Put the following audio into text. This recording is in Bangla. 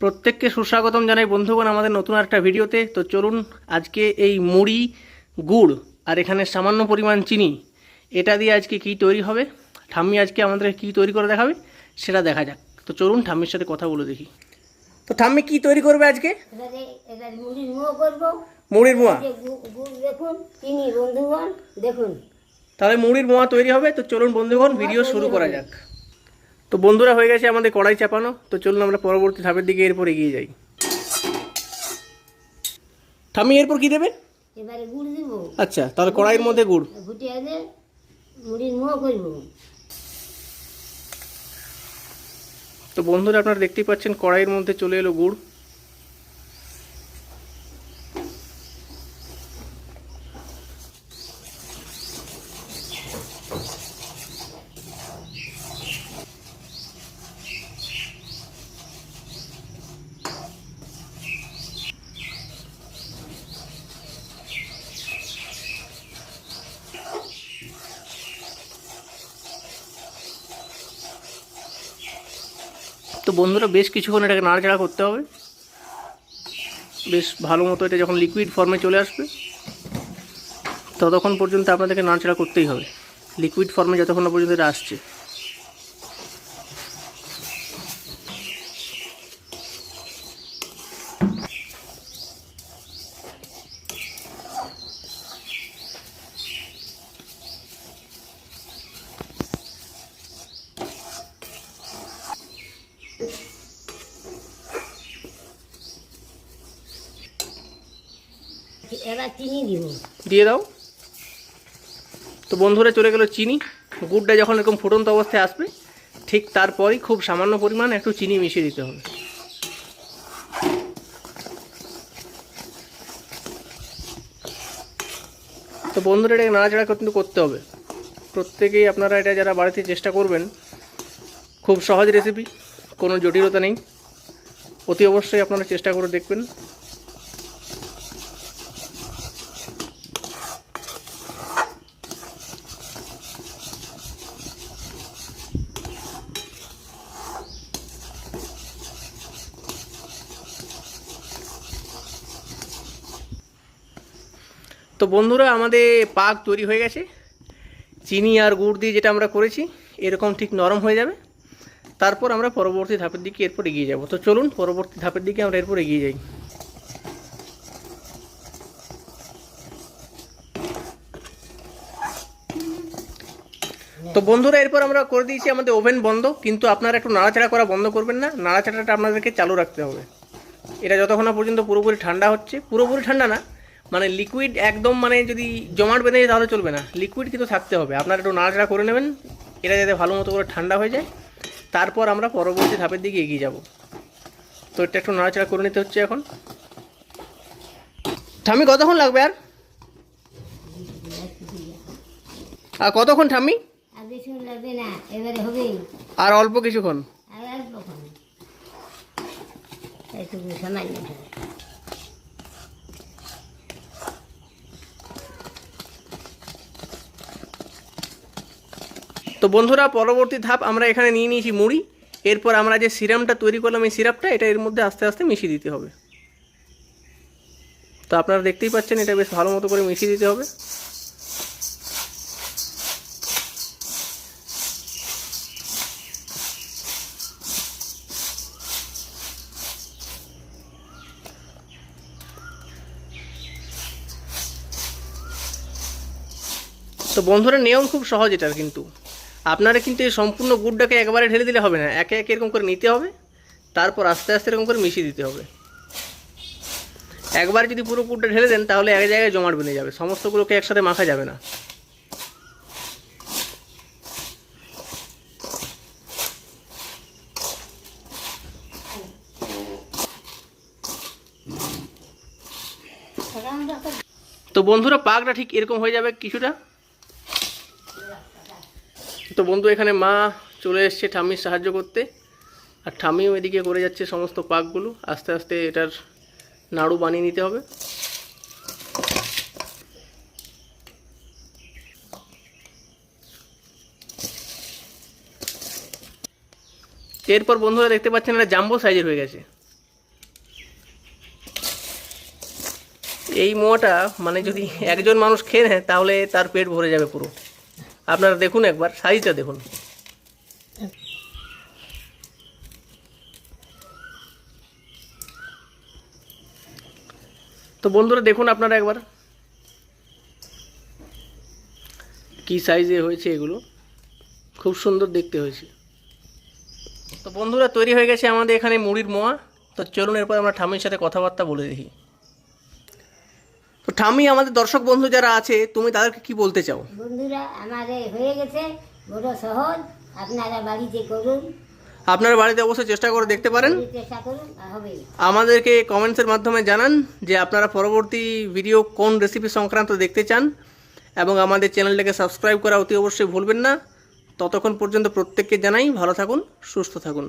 প্রত্যেককে সুস্বাগতম জানাই বন্ধুগণ আমাদের নতুন একটা ভিডিওতে। তো চলুন আজকে এই মুড়ি গুড় আর এখানে সামান্য পরিমাণ চিনি এটা দিয়ে আজকে কি তৈরি হবে? ঠাম্মি আজকে আমাদের কি তৈরি করে দেখাবে সেটা দেখা যাক। তো চলুন ঠাম্মির সাথে কথা বলে দেখি। তো ঠাম্মি কি তৈরি করবে আজকে? মুড়ির মুড়ো মোয়া? চিনি বন্ধুগণ দেখুন। তাহলে মুড়ির মোয়া তৈরি হবে। তো চলুন বন্ধুগণ ভিডিও শুরু করা যাক। তো বন্ধুরা হয়ে গেছে আমাদের কড়াই চাপানো। তো চলুন আমরা পরবর্তী ধাপের দিকে এরপর এগিয়ে যাই। থামি এরপর কি দেবে? এবারে গুড় দিব। আচ্ছা তাহলে কড়াইয়ের মধ্যে গুড়। ঘুটে এনে মুড়ির মুড়ো করব। তো বন্ধুরা আপনারা দেখতেই পাচ্ছেন কড়াইয়ের মধ্যে চলে এলো গুড়। তো বন্ধুরা বেশ কিছুক্ষণ এটাকে নাড়াচাড়া করতে হবে। বেশ ভালো মতো এটা যখন লিকুইড ফর্মে চলে আসবে, ততক্ষণ পর্যন্ত আপনাদেরকে নাড়াচাড়া করতেই হবে। লিকুইড ফর্মে যতক্ষণ না পর্যন্ত এটা আসছে। চিনি দিয়ে দাও। তো বন্ধুরা, চলে গেল চিনি। গুড়টা যখন এরকম ফুটন্ত অবস্থায় আসবে, ঠিক তারপরই খুব সামান্য পরিমাণ একটু চিনি মিশিয়ে দিতে হবে। তো বন্ধুরা, এটাকে নাড়াচাড়া কিন্তু করতে হবে। প্রত্যেকেই আপনারা এটা যারা বাড়িতে চেষ্টা করবেন, খুব সহজ রেসিপি কোনো জটিলতা নেই। অতি অবশ্যই আপনারা চেষ্টা করে দেখবেন। তো বন্ধুরা, আমাদের পাক তৈরি হয়ে গেছে। চিনি আর গুড় দিয়ে যেটা আমরা করেছি, এরকম ঠিক নরম হয়ে যাবে। তারপর আমরা পরবর্তী ধাপের দিকে এরপর এগিয়ে যাব। তো চলুন, পরবর্তী ধাপের দিকে আমরা এরপর এগিয়ে যাই। তো বন্ধুরা, এরপর আমরা করে দিয়েছি আমাদের ওভেন বন্ধ। কিন্তু আপনারা একটু নাড়াচাড়া করা বন্ধ করবেন না। নাড়াচাড়াটা আপনাদেরকে চালু রাখতে হবে। এটা যতক্ষণ না পর্যন্ত পুরোপুরি ঠান্ডা হচ্ছে। পুরোপুরি ঠান্ডা না মানে লিকুইড একদম মানে যদি জমাট বেঁধে যায় তাহলে চলবে না। লিকুইড কিন্তু থাকতে হবে। আপনারা একটু নাড়াচাড়া করে নেবেন। এটা যাতে ভালো মতো করে ঠান্ডা হয়ে যায়। তারপর আমরা পরবর্তী ধাপের দিকে এগিয়ে যাব। তো এটা একটু নাড়াচাড়া করে নিতে হচ্ছে এখন। ঠাম্মি কতক্ষণ লাগবে আর? আর কতক্ষণ ঠাম্মি? আর অল্প কিছুক্ষণ। আর অল্প কম এইটুকু সামান্য হবে। তো বন্ধুরা, পরবর্তী ধাপ আমরা এখানে নিয়ে নিয়েছি মুড়ি। এরপর আমরা যে সিরামটা তৈরি করলাম এই সিরাপটা, এটা এর মধ্যে আস্তে আস্তে মিশিয়ে দিতে হবে। তো আপনারা দেখতেই পাচ্ছেন, এটা বেশ ভালো মতো করে মিশিয়ে দিতে হবে। তো বন্ধুরা নিয়ম খুব সহজ এটার কিন্তু। আপনারা কিন্তু এই সম্পূর্ণ গুড়টাকে একবারে ঢেলে দিলে হবে না। একে একে এরকম করে নিতে হবে, তারপর আস্তে আস্তে এরকম করে মিশিয়ে দিতে হবে। একবার যদি পুরো গুড়টা ঢেলে দেন, তাহলে এক জায়গায় জমাট বেঁধে যাবে। সমস্তগুলোকে একসাথে মাখা যাবে না। তো বন্ধুরা, পাকটা ঠিক এরকম হয়ে যাবে কিছুটা। তো বন্ধু, এখানে মা চলে এসছে ঠাম্মির সাহায্য করতে। আর ঠাম্মিও এদিকে করে যাচ্ছে সমস্ত পাকগুলো। আস্তে আস্তে এটার নাড়ু বানিয়ে নিতে হবে। এরপর বন্ধুরা দেখতে পাচ্ছেন এটা জাম্বো সাইজের হয়ে গেছে। এই মোয়াটা মানে যদি একজন মানুষ খেয়ে নেয়, তাহলে তার পেট ভরে যাবে পুরো। আপনারা দেখুন একবার, সাইজটা দেখুন। তো বন্ধুরা দেখুন আপনারা একবার, কি সাইজে হয়েছে এগুলো। খুব সুন্দর দেখতে হয়েছে। তো বন্ধুরা তৈরি হয়ে গেছে আমাদের এখানে মুড়ির মোয়া। তো চলুন এরপর আমরা ঠামির সাথে কথাবার্তা বলে দেখি। তো ঠামি আমাদের দর্শক বন্ধু যারা আছে তুমি তাদেরকে কি বলতে চাও? বন্ধুরা আমাদের হয়ে গেছে বড় সহজ আপনারা বাড়িতে করুন। আপনারা বাড়িতে অবশ্যই চেষ্টা করে দেখতে পারেন। আমাদেরকে কমেন্টসের মাধ্যমে জানান যে আপনারা পরবর্তী ভিডিও কোন রেসিপি সংক্রান্ত দেখতে চান এবং আমাদের চ্যানেলটাকে সাবস্ক্রাইব করা অতি অবশ্যই ভুলবেন না। ততক্ষণ পর্যন্ত প্রত্যেককে জানাই ভালো থাকুন সুস্থ থাকুন।